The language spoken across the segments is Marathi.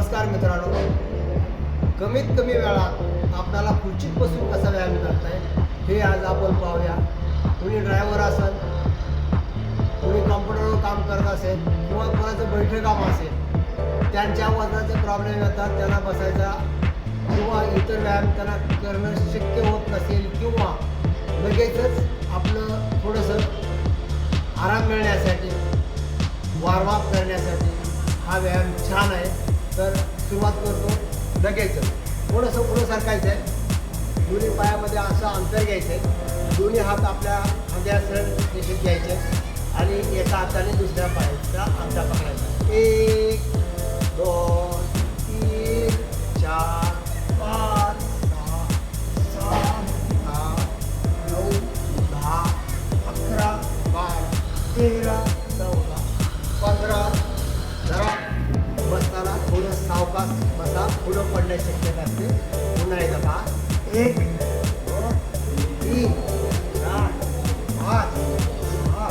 नमस्कार मित्रांनो. कमीत कमी वेळात आपल्याला खुर्चीत बसून कसा व्यायाम करताय हे आज आपण पाहूया. कुणी ड्रायव्हर असेल कुणी कॉम्प्युटरवर काम करत असेल किंवा कोणाचं बैठे काम असेल त्यांच्या वजनाचे प्रॉब्लेम येतात त्यांना बसायचा किंवा इतर व्यायाम त्यांना करणं शक्य होत नसेल किंवा लगेचच आपलं थोडंसं आराम मिळण्यासाठी वॉर्मअप करण्यासाठी हा व्यायाम छान आहे. तर सुरुवात करतो. लगेच थोडंसं पुढं सरकायचं आहे दोन्ही पायामध्ये असं अंतर घ्यायचं आहे दोन्ही हात आपल्या खांद्या सरळ रेषेत घ्यायचे. आणि एका हाताने दुसऱ्या पायाचा अंतर पकडायचा. एक दोन तीन चार पाच सहा सात आठ नऊ दहा अकरा बारा तेरा बसा पुढं पडण्याची शक्यता असते. पुन्हा एकदा पहा. एक तीन चार पाच सहा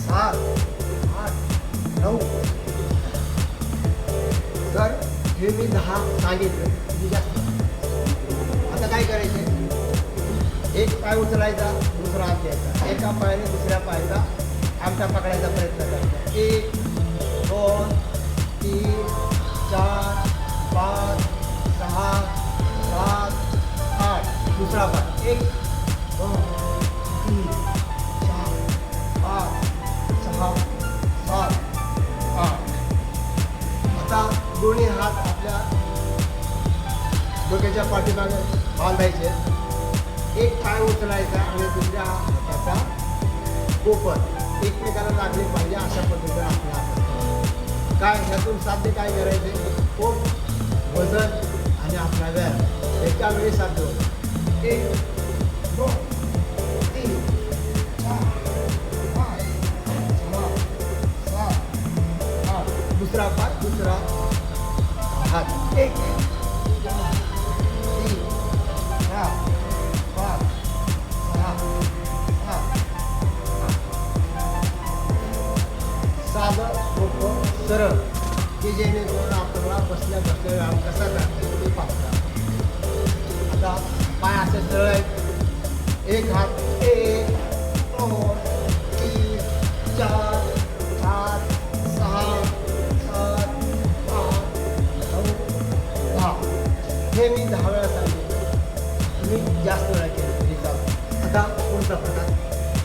सात आठ नऊ. तर हे मी दहा सांगितलं जास्त आता काय करायचे एक पाय उचलायचा दुसरा हात द्यायचा एका पायाने दुसऱ्या पायाचा आमटा पकडायचा प्रयत्न करायचा. एक दुसरा पाय एक दोन तीन चार पाच सहा सात आठ. आता दोन्ही हात आपल्या डोक्याच्या पाठीमागे बांधायचे. एक पाय उचलायचा आणि दुसऱ्या हाताचा कोपर एकमेकाला लागले पाहिजे अशा पद्धतीने आपल्या हातात. काय ह्यातून साध्य काय करायचे? खूप वजन आणि आपला व्यायाम. एका वेळी साध्य होतो. एक दोन तीन चार पाच सहा सात दुसरा पाय दुसरा हात. एक तीन चार पाच सहा सात. साधं सोपं सरळ. की जेणेकरून आपल्याला बसल्या बसल्या व्यायाम कसा करता ते पाहता आता पाय असे सरळ आहेत एक हात एक दोन तीन चार पाच सहा सात आठ नऊ दहा हे मी दहा वेळा सांगितले मी जास्त वेळा केलं तरी चालतं आता पुढचा प्रकार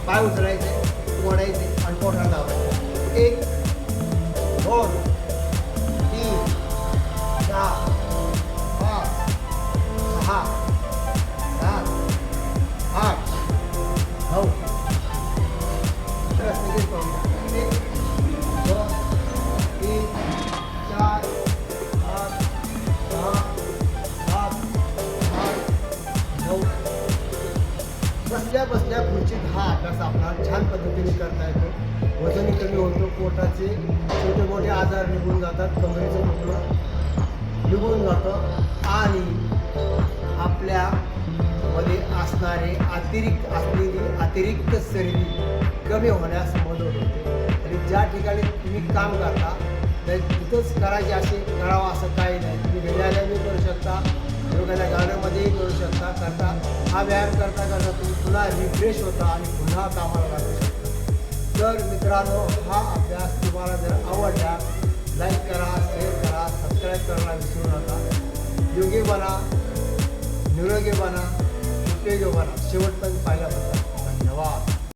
पाय उचलायचे ओढायचे आणि पोटाला लावायचे एक बसल्या बसल्या खुर्चीत हा अभ्यास आपला छान पद्धतीने करता येतो. वजन कमी होतो पोटाचे छोटे मोठे आजार निघून जातात कमरेचं दुखणं निघून जातं आणि आपल्या मध्ये असणारे अतिरिक्त असलेली अतिरिक्त सर्दी कमी होण्यास मदत होते. आणि ज्या ठिकाणी तुम्ही काम करता तिथंच करायचे असे करावं असं काही नाही. तुम्ही विद्यालयाने करू शकता योगाच्या गाण्यामध्येही करू शकता करता. हा व्यायाम करता करता तुम्ही पुन्हा रिफ्रेश होता आणि पुन्हा कामाला लागू शकता. तर मित्रांनो हा अभ्यास तुम्हाला जर आवडला लाईक करा शेअर करा सबस्क्राईब करायला विसरू नका. योगी बना निरोगी बना उपयोगी बना. शेवटपर्यंत पाहिल्याबद्दल धन्यवाद.